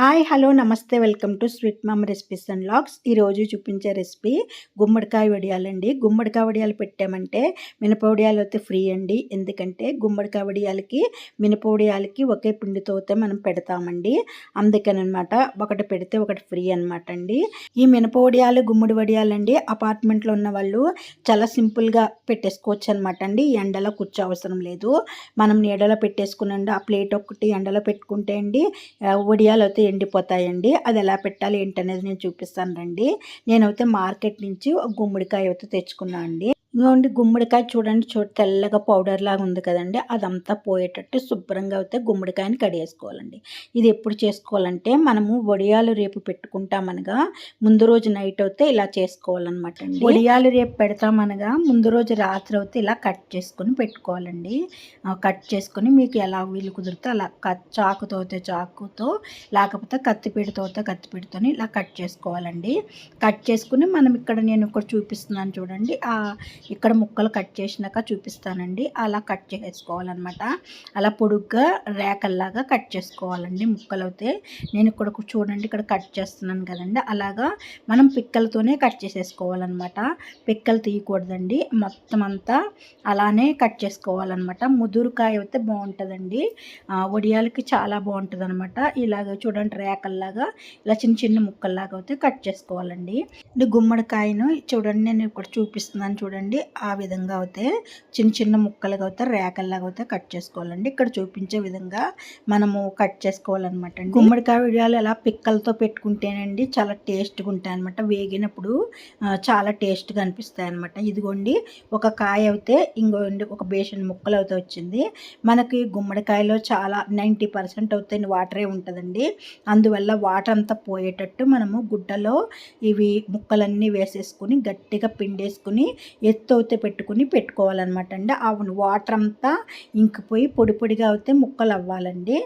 Hi hello నమస్తే welcome to sweet mum recipes and logs. ఈరోజు చూపించే రెసిపీ గుమ్మడికాయ వడియాలండి. గుమ్మడికాయ వడియాలు పెట్టామంటే మినప వడియాలు అయితే ఫ్రీ అండి. ఎందుకంటే గుమ్మడికాయ వడియాలకి మినప వడియాలకి ఒకే పిండితో అయితే మనం పెడతామండి. అందుకనమాట ఒకటి పెడితే ఒకటి ఫ్రీ అనమాట అండి. ఈ మినప వడియాలు గుమ్మడి వడియాలండి. అపార్ట్మెంట్లో ఉన్న వాళ్ళు చాలా సింపుల్గా పెట్టేసుకోవచ్చు అనమాట అండి. ఎండలో కూర్చో అవసరం లేదు. మనం నీడలో పెట్టేసుకునండి ఆ ప్లేట్ ఒకటి ఎండలో పెట్టుకుంటే అండి వడియాలు అయితే ఎండిపోతాయండి. అది ఎలా పెట్టాలి ఏంటనేది నేను చూపిస్తాను రండి. నేనైతే మార్కెట్ నుంచి గుమ్మడికాయ అయితే తెచ్చుకున్నాను అండి. ఇంకోండి గుమ్మడికాయ చూడండి చూ తెల్లగా పౌడర్ లాగా ఉంది కదండి. అదంతా పోయేటట్టు శుభ్రంగా అయితే గుమ్మడికాయని కడిగేసుకోవాలండి. ఇది ఎప్పుడు చేసుకోవాలంటే మనము వడియాలు రేపు పెట్టుకుంటామనగా ముందు రోజు నైట్ అయితే ఇలా చేసుకోవాలన్నమాట అండి. వడియాలు రేపు పెడతామనగా ముందు రోజు రాత్రి అయితే ఇలా కట్ చేసుకొని పెట్టుకోవాలండి. కట్ చేసుకొని మీకు ఎలా వీలు కుదిరితే అలా కట్ చాకుతో అయితే చాకుతో లేకపోతే కత్తిపీడితో అయితే కత్తిపీడితో ఇలా కట్ చేసుకోవాలండి. కట్ చేసుకుని మనం ఇక్కడ నేను ఇక్కడ చూపిస్తున్నాను చూడండి. ఇక్కడ ముక్కలు కట్ చేసినాక చూపిస్తానండి. అలా కట్ చేసుకోవాలన్నమాట. అలా పొడుగ్గా రేకల్లాగా కట్ చేసుకోవాలండి ముక్కలు అయితే నేను ఇక్కడ చూడండి ఇక్కడ కట్ చేస్తున్నాను కదండి. అలాగా మనం పిక్కలతోనే కట్ చేసేసుకోవాలన్నమాట. పిక్కలు తీయకూడదండి. మొత్తం అంతా అలానే కట్ చేసుకోవాలన్నమాట. ముదురుకాయ అయితే బాగుంటుందండి. వడియాలకి చాలా బాగుంటుంది అనమాట ఇలాగ చూడండి రేకల్లాగా ఇలా చిన్న చిన్న ముక్కల్లాగా అయితే కట్ చేసుకోవాలండి. గుమ్మడికాయను చూడండి నేను ఇక్కడ చూపిస్తున్నాను చూడండి. చేసుకోవాలండి ఆ విధంగా అయితే చిన్న చిన్న ముక్కలుగా అయితే రేకల్లాగా అయితే కట్ చేసుకోవాలండి. ఇక్కడ చూపించే విధంగా మనము కట్ చేసుకోవాలన్నమాట అండి. గుమ్మడికాయ విడియాలు ఎలా పిక్కలతో పెట్టుకుంటేనండి చాలా టేస్ట్గా ఉంటాయి అనమాట వేగినప్పుడు చాలా టేస్ట్గా అనిపిస్తాయి అనమాట ఇదిగోండి. ఒక కాయ అయితే ఇంకోండి ఒక బేషన్ ముక్కలు అయితే వచ్చింది. మనకి గుమ్మడికాయలో చాలా నైంటీ పర్సెంట్ అవుతాయి వాటరే ఉంటుందండి. అందువల్ల వాటర్ అంతా పోయేటట్టు మనము గుడ్డలో ఇవి ముక్కలన్నీ వేసేసుకుని గట్టిగా పిండేసుకుని ఎత్తు అయితే పెట్టుకుని పెట్టుకోవాలన్నమాట అండి. ఆ వాటర్ అంతా ఇంకిపోయి పొడి పొడిగా అయితే ముక్కలు అవ్వాలండి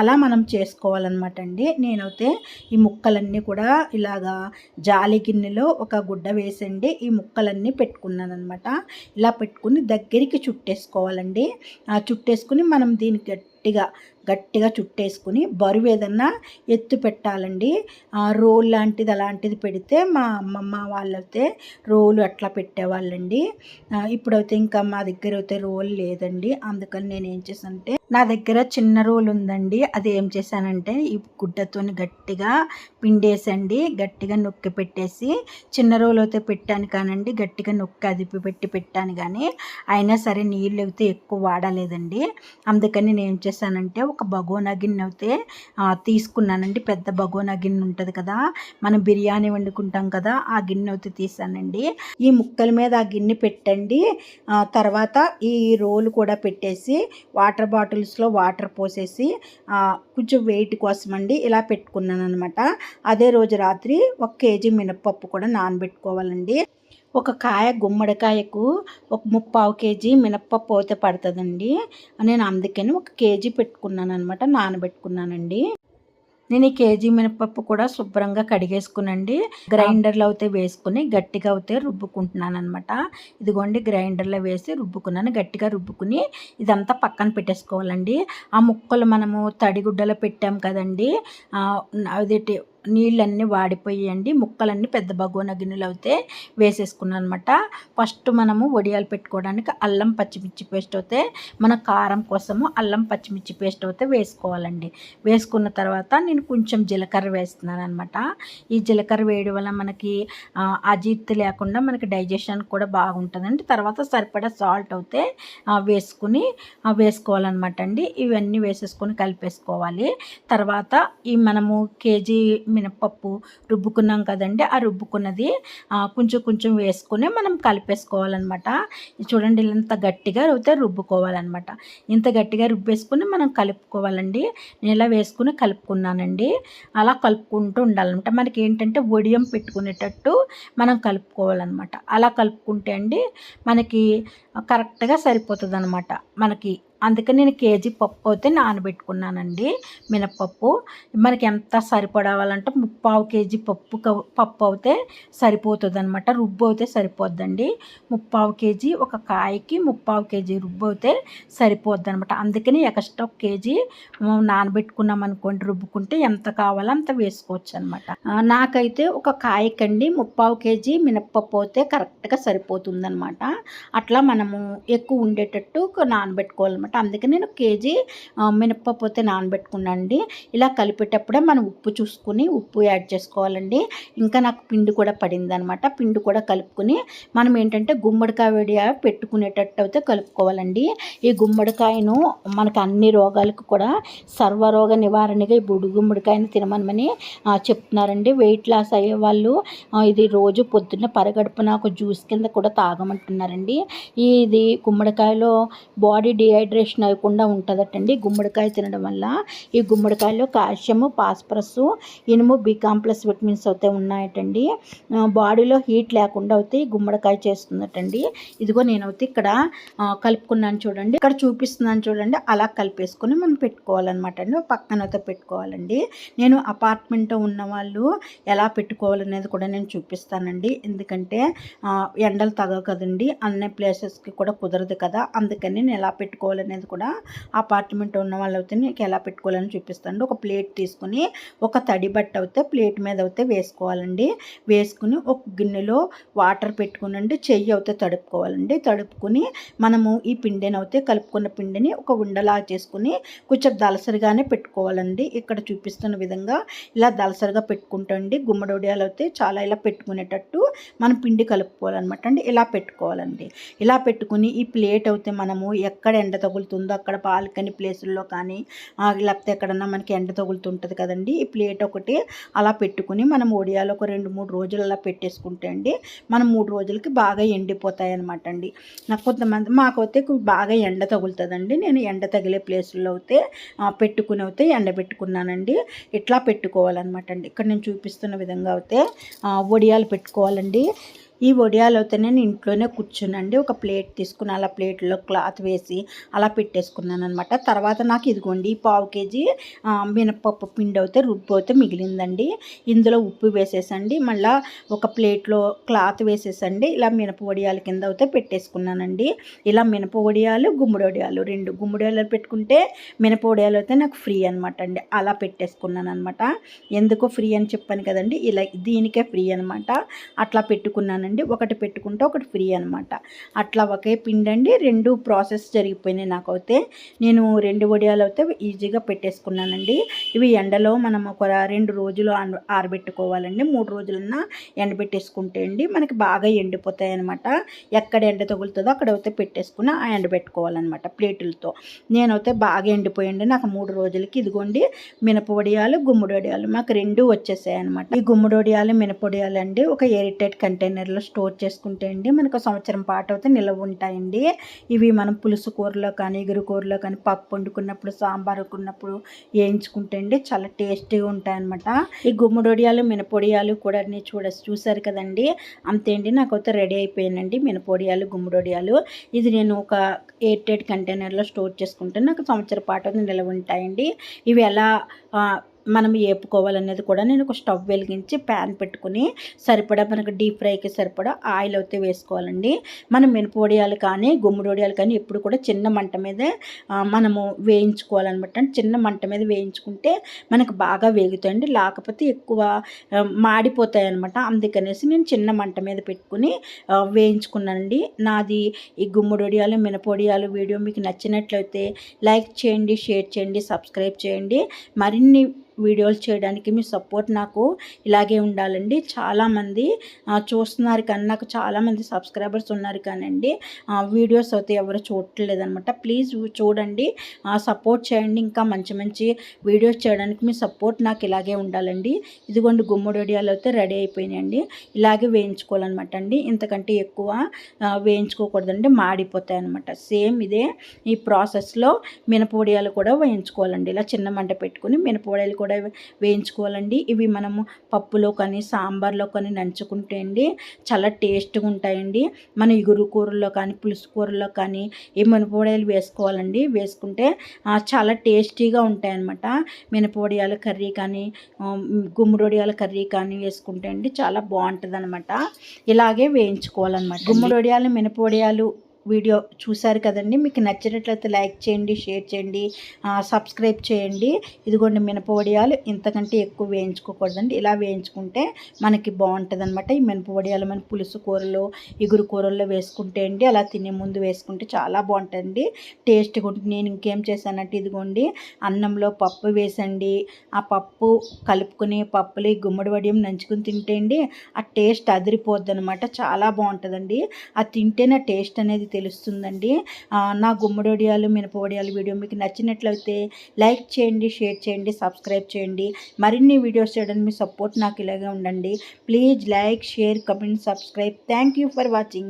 అలా మనం చేసుకోవాలన్నమాట అండి. నేనైతే ఈ ముక్కలన్నీ కూడా ఇలాగా జాలి గిన్నెలో ఒక గుడ్డ వేసండి ఈ ముక్కలన్నీ పెట్టుకున్నాను అనమాట ఇలా పెట్టుకుని దగ్గరికి చుట్టేసుకోవాలండి. చుట్టేసుకుని మనం దీనికి గట్టిగా గట్టిగా చుట్టేసుకుని బరువు ఏదన్నా ఎత్తు పెట్టాలండి. రోల్ లాంటిది అలాంటిది పెడితే మా అమ్మమ్మ వాళ్ళైతే రోలు అట్లా పెట్టేవాళ్ళండి. ఇప్పుడైతే ఇంకా మా దగ్గర అయితే రోల్ లేదండి. అందుకని నేను ఏం చేశానంటే నా దగ్గర చిన్న రోల్ ఉందండి. అది ఏం చేశానంటే ఈ గుడ్డతో గట్టిగా పిండేసండి. గట్టిగా నొక్కి పెట్టేసి చిన్న రోల్ అయితే పెట్టాను కానండి గట్టిగా నొక్కి అదిపి పెట్టి పెట్టాను కానీ అయినా సరే నీళ్ళు అయితే ఎక్కువ వాడలేదండి. అందుకని నేను ఏం చేశానంటే ఒక బగోనా గిన్నె అయితే తీసుకున్నానండి. పెద్ద బగోనా గిన్నె ఉంటుంది కదా మనం బిర్యానీ వండుకుంటాం కదా ఆ గిన్నె అయితే తీసానండి. ఈ ముక్కల మీద ఆ గిన్నె పెట్టండి. తర్వాత ఈ రోల్ కూడా పెట్టేసి వాటర్ బాటిల్స్లో వాటర్ పోసేసి కొంచెం వెయిట్ కోసం అండి ఇలా పెట్టుకున్నాను అనమాట అదే రోజు రాత్రి ఒక కేజీ మినప్పప్పు కూడా నానబెట్టుకోవాలండి. ఒక కాయ గుమ్మడికాయకు ఒక ముప్పావు కేజీ మినప్పప్పు అయితే పడుతుందండి. నేను అందుకని ఒక కేజీ పెట్టుకున్నాను అనమాట నానబెట్టుకున్నానండి. నేను ఈ కేజీ మినపప్పు కూడా శుభ్రంగా కడిగేసుకునండి. గ్రైండర్లో అయితే వేసుకుని గట్టిగా అయితే రుబ్బుకుంటున్నాను అనమాట ఇదిగోండి గ్రైండర్లో వేసి రుబ్బుకున్నాను. గట్టిగా రుబ్బుకుని ఇదంతా పక్కన పెట్టేసుకోవాలండి. ఆ ముక్కలు మనము తడిగుడ్డలో పెట్టాం కదండి అది నీళ్ళన్నీ వాడిపోయాయండి ముక్కలన్నీ పెద్ద బగోన గిన్నెలు అయితే వేసేసుకున్నాను అనమాట ఫస్ట్ మనము వడియాలు పెట్టుకోవడానికి అల్లం పచ్చిమిర్చి పేస్ట్ అయితే మన కారం కోసము అల్లం పచ్చిమిర్చి పేస్ట్ అయితే వేసుకోవాలండి. వేసుకున్న తర్వాత నేను కొంచెం జీలకర్ర వేస్తున్నాను అనమాట ఈ జీలకర్ర వేయడం వల్ల మనకి అజీర్తి లేకుండా మనకి డైజెషన్ కూడా బాగుంటుందండి. తర్వాత సరిపడా సాల్ట్ అయితే వేసుకుని వేసుకోవాలన్నమాట అండి. ఇవన్నీ వేసేసుకొని కలిపేసుకోవాలి. తర్వాత ఈ మనము కేజీ మినపప్పు రుబ్బుకున్నాం కదండి ఆ రుబ్బుకున్నది కొంచెం కొంచెం వేసుకుని మనం కలిపేసుకోవాలన్నమాట. చూడండి ఇంత గట్టిగా అయితే రుబ్బుకోవాలన్నమాట. ఇంత గట్టిగా రుబ్బేసుకుని మనం కలుపుకోవాలండి. నేను ఇలా వేసుకుని కలుపుకున్నానండి. అలా కలుపుకుంటూ ఉండాలన్నమాట. మనకి ఏంటంటే ఒడియం పెట్టుకునేటట్టు మనం కలుపుకోవాలన్నమాట. అలా కలుపుకుంటే అండి మనకి కరెక్ట్గా సరిపోతుంది అనమాట మనకి అందుకని నేను కేజీ పప్పు అయితే నానబెట్టుకున్నానండి. మినప్పప్పు మనకి ఎంత సరిపడవాలంటే ముప్పావు కేజీ పప్పు పప్పు అయితే సరిపోతుంది అనమాట రుబ్బు అయితే సరిపోద్దండి. ముప్పావు కేజీ ఒక కాయకి ముప్పావు కేజీ రుబ్బు అయితే సరిపోద్ది అనమాట అందుకని ఎక్స్ట్రా ఒక కేజీ నానబెట్టుకున్నాం అనుకోండి రుబ్బుకుంటే ఎంత కావాలో అంత వేసుకోవచ్చు అనమాట నాకైతే ఒక కాయకండి ముప్పావు కేజీ మినప్పప్పు అయితే కరెక్ట్గా సరిపోతుంది అనమాట అట్లా మనము ఎక్కువ ఉండేటట్టు నానబెట్టుకోవాలన్నమాట. అనమాట అందుకే నేను కేజీ మినప్పప్పు అయితే నానబెట్టుకున్నానండి. ఇలా కలిపేటప్పుడే మనం ఉప్పు చూసుకుని ఉప్పు యాడ్ చేసుకోవాలండి. ఇంకా నాకు పిండి కూడా పడింది అనమాట పిండి కూడా కలుపుకుని మనం ఏంటంటే గుమ్మడికాయ వేడి పెట్టుకునేటట్టు అయితే కలుపుకోవాలండి. ఈ గుమ్మడికాయను మనకు అన్ని రోగాలకు కూడా సర్వరోగ నివారణగా ఈ బుడి గుమ్మడికాయను తినమని చెప్తున్నారండి. వెయిట్ లాస్ అయ్యే వాళ్ళు ఇది రోజు పొద్దున్న పరగడుపున ఒక జ్యూస్ కింద కూడా తాగమంటున్నారండి. ఇది గుమ్మడికాయలో బాడీ డిహైడ్రేషన్ అవ్వకుండా ఉంటుందటండి. గుమ్మడికాయ తినడం వల్ల ఈ గుమ్మడికాయలో కాల్షియము ఫాస్ఫరస్ ఇనుము బి కాంప్లెక్స్ విటమిన్స్ అయితే ఉన్నాయటండి. బాడీలో హీట్ లేకుండా అయితే ఈ గుమ్మడికాయ చేస్తుందటండి. ఇదిగో నేనైతే ఇక్కడ కలుపుకున్నాను చూడండి. ఇక్కడ చూపిస్తున్నాను చూడండి. అలా కలిపేసుకొని మనం పెట్టుకోవాలన్నమాట అండి పక్కన అయితే పెట్టుకోవాలండి. నేను అపార్ట్మెంట్లో ఉన్న వాళ్ళు ఎలా పెట్టుకోవాలనేది కూడా నేను చూపిస్తానండి. ఎందుకంటే ఎండలు తగవు కదండి. అన్ని ప్లేసెస్కి కూడా కుదరదు కదా. అందుకని నేను ఎలా పెట్టుకోవాలని అనేది కూడా అపార్ట్మెంట్ ఉన్న వాళ్ళు అయితే నీకు ఎలా పెట్టుకోవాలని చూపిస్తాను ఒక ప్లేట్ తీసుకుని ఒక తడి బట్ట అయితే ప్లేట్ మీద అయితే వేసుకోవాలండి. వేసుకుని ఒక గిన్నెలో వాటర్ పెట్టుకునండి. చెయ్యి అయితే తడుపుకోవాలండి. తడుపుకుని మనము ఈ పిండిని అయితే కలుపుకున్న పిండిని ఒక ఉండలా చేసుకుని కొంచెం దలసరిగానే పెట్టుకోవాలండి. ఇక్కడ చూపిస్తున్న విధంగా ఇలా దలసరిగా పెట్టుకుంటండి. గుమ్మడొడియాలు అయితే చాలా ఇలా పెట్టుకునేటట్టు మనం పిండి కలుపుకోవాలన్నమాట అండి. ఇలా పెట్టుకోవాలండి. ఇలా పెట్టుకుని ఈ ప్లేట్ అయితే మనము ఎక్కడ ఎండ తగులుతుందో అక్కడ బాల్కనీ ప్లేసుల్లో కానీ లేకపోతే ఎక్కడన్నా మనకి ఎండ తగులుతుంటుంది కదండి ఈ ప్లేట్ ఒకటి అలా పెట్టుకుని మనం ఒడియాలో ఒక రెండు మూడు రోజులు అలా పెట్టేసుకుంటే అండి మనం మూడు రోజులకి బాగా ఎండిపోతాయి అనమాట అండి. నాకు కొంతమంది మాకైతే బాగా ఎండ తగులుతుందండి నేను ఎండ తగిలే ప్లేసుల్లో అయితే పెట్టుకుని అయితే ఎండబెట్టుకున్నానండి. ఇట్లా పెట్టుకోవాలన్నమాట అండి. ఇక్కడ నేను చూపిస్తున్న విధంగా అయితే వడియాలు పెట్టుకోవాలండి. ఈ వడియాలు అయితే నేను ఇంట్లోనే కూర్చునండి. ఒక ప్లేట్ తీసుకుని అలా ప్లేట్లో క్లాత్ వేసి అలా పెట్టేసుకున్నాను అనమాట తర్వాత నాకు ఇదిగోండి ఈ పావు కేజీ మినపప్పు పిండి అయితే రుబ్బు అయితే మిగిలిందండి. ఇందులో ఉప్పు వేసేసండి. మళ్ళీ ఒక ప్లేట్లో క్లాత్ వేసేసండి. ఇలా మినప వడియాల కింద అయితే పెట్టేసుకున్నానండి. ఇలా మినప వడియాలు గుమ్మడి వడియాలు రెండు గుమ్మడి వడియాలు పెట్టుకుంటే మినప వడియాలు అయితే నాకు ఫ్రీ అనమాట అండి. అలా పెట్టేసుకున్నాను అనమాట ఎందుకో ఫ్రీ అని చెప్పాను కదండి. ఇలా దీనికే ఫ్రీ అనమాట అట్లా పెట్టుకున్నానండి. ఒకటి పెట్టుకుంటే ఒకటి ఫ్రీ అనమాట అట్లా ఒకే పిండి అండి రెండు ప్రాసెస్ జరిగిపోయినాయి నాకైతే. నేను రెండు వడియాలు అయితే ఈజీగా పెట్టేసుకున్నానండి. ఇవి ఎండలో మనం ఒక రెండు రోజులు ఆరబెట్టుకోవాలండి. మూడు రోజులన్నా ఎండబెట్టేసుకుంటే అండి మనకి బాగా ఎండిపోతాయి అనమాట ఎక్కడ ఎండ తగులుతుందో అక్కడ అయితే పెట్టేసుకుని ఆ ఎండబెట్టుకోవాలన్నమాట ప్లేటులతో. నేనైతే బాగా ఎండిపోయండి నాకు మూడు రోజులకి ఇదిగోండి మినప వడియాలు గుమ్మడి వడియాలు మాకు రెండు వచ్చేసాయి అనమాట ఈ గుమ్మడి వడియాలు మినప అండి ఒక ఎయిర్టైట్ కంటైనర్లో స్టోర్ చేసుకుంటే అండి మనకు సంవత్సరం పాటు అయితే నిల్వ ఉంటాయండి. ఇవి మనం పులుసు కూరలో కానీ ఎగురు కూరలో కానీ పప్పు వండుకున్నప్పుడు సాంబార్ వండుకున్నప్పుడు వేయించుకుంటే అండి చాలా టేస్టీగా ఉంటాయన్నమాట. ఈ గుమ్మడొడియాలు మినపొడియాలు కూడా అన్ని చూడ చూసారు కదండి. అంతే అండి నాకైతే రెడీ అయిపోయానండి మినపొడియాలు గుమ్మడొడియాలు ఇది నేను ఒక ఎయిర్ టైట్ కంటైనర్లో స్టోర్ చేసుకుంటే నాకు సంవత్సరం పాటు అయితే నిల్వ ఉంటాయండి. ఇవి ఎలా మనం వేపుకోవాలనేది కూడా నేను ఒక స్టవ్ వెలిగించి ప్యాన్ పెట్టుకుని సరిపడా మనకు డీప్ ఫ్రైకి సరిపడా ఆయిల్ అయితే వేసుకోవాలండి. మనం మినపొడియాలు కానీ గుమ్మడి వడియాలు కానీ ఎప్పుడు కూడా చిన్న మంట మీదే మనము వేయించుకోవాలన్నమాట. చిన్న మంట మీద వేయించుకుంటే మనకు బాగా వేగుతాయండి. లేకపోతే ఎక్కువ మాడిపోతాయి అనమాట అందుకనేసి నేను చిన్న మంట మీద పెట్టుకుని వేయించుకున్నానండి. నాది ఈ గుమ్మడి వడియాలు మినపొడియాలు వీడియో మీకు నచ్చినట్లయితే లైక్ చేయండి షేర్ చేయండి సబ్స్క్రైబ్ చేయండి. మరిన్ని వీడియోలు చేయడానికి మీ సపోర్ట్ నాకు ఇలాగే ఉండాలండి. చాలామంది చూస్తున్నారు కానీ నాకు చాలామంది సబ్స్క్రైబర్స్ ఉన్నారు కానండి వీడియోస్ అయితే ఎవరు చూడలేదనమాట ప్లీజ్ చూడండి సపోర్ట్ చేయండి. ఇంకా మంచి మంచి వీడియోస్ చేయడానికి మీ సపోర్ట్ నాకు ఇలాగే ఉండాలండి. ఇదిగోండి గుమ్మడి వడియాలు అయితే రెడీ అయిపోయినాయండి. ఇలాగే వేయించుకోవాలన్నమాట అండి. ఇంతకంటే ఎక్కువ వేయించుకోకూడదండి. మాడిపోతాయి అనమాట సేమ్ ఇదే ఈ ప్రాసెస్లో మినపొడియాలు కూడా వేయించుకోవాలండి. ఇలా చిన్న మంట పెట్టుకుని మినపొడియాలు కూడా కూడా వేయించుకోవాలండి. ఇవి మనము పప్పులో కానీ సాంబార్లో కానీ నంచుకుంటే అండి చాలా టేస్ట్గా ఉంటాయండి. మన ఇగురు కూరల్లో కానీ పులుసు కూరల్లో కానీ ఈ మినపొడియాలు వేసుకోవాలండి. వేసుకుంటే చాలా టేస్టీగా ఉంటాయి అన్నమాట మినపొడియాల కర్రీ కానీ గుమ్మడొడియాల కర్రీ కానీ వేసుకుంటే అండి చాలా బాగుంటుంది అనమాట ఇలాగే వేయించుకోవాలన్నమాట. గుమ్మడొడియాలు మినపొడియాలు వీడియో చూశారు కదండి. మీకు నచ్చినట్లయితే లైక్ చేయండి షేర్ చేయండి సబ్స్క్రైబ్ చేయండి. ఇదిగోండి మినపవడియాలు ఇంతకంటే ఎక్కువ వేయించుకోకూడదండి. ఇలా వేయించుకుంటే మనకి బాగుంటుంది అనమాట ఈ మినపవడియాలు మన పులుసు కూరలో ఇగురు కూరల్లో వేసుకుంటే అండి అలా తినే ముందు వేసుకుంటే చాలా బాగుంటుంది టేస్ట్గా ఉంటుంది నేను ఇంకేం చేశానంటే ఇదిగోండి అన్నంలో పప్పు వేసండి. ఆ పప్పు కలుపుకుని పప్పులు గుమ్మడి వడియం నంచుకుని తింటే అండి ఆ టేస్ట్ అదిరిపోద్ది అనమాట చాలా బాగుంటుందండి. ఆ తింటేనే టేస్ట్ అనేది తెలుస్తుందండి. నా గుమ్మడొడియాలు మినపొడియాలు వీడియో మీకు నచ్చినట్లయితే లైక్ చేయండి షేర్ చేయండి సబ్స్క్రైబ్ చేయండి. మరిన్ని వీడియోస్ చేయడానికి మీ సపోర్ట్ నాకు ఇలాగే ఉండండి. Please like share comment subscribe. Thank you for watching.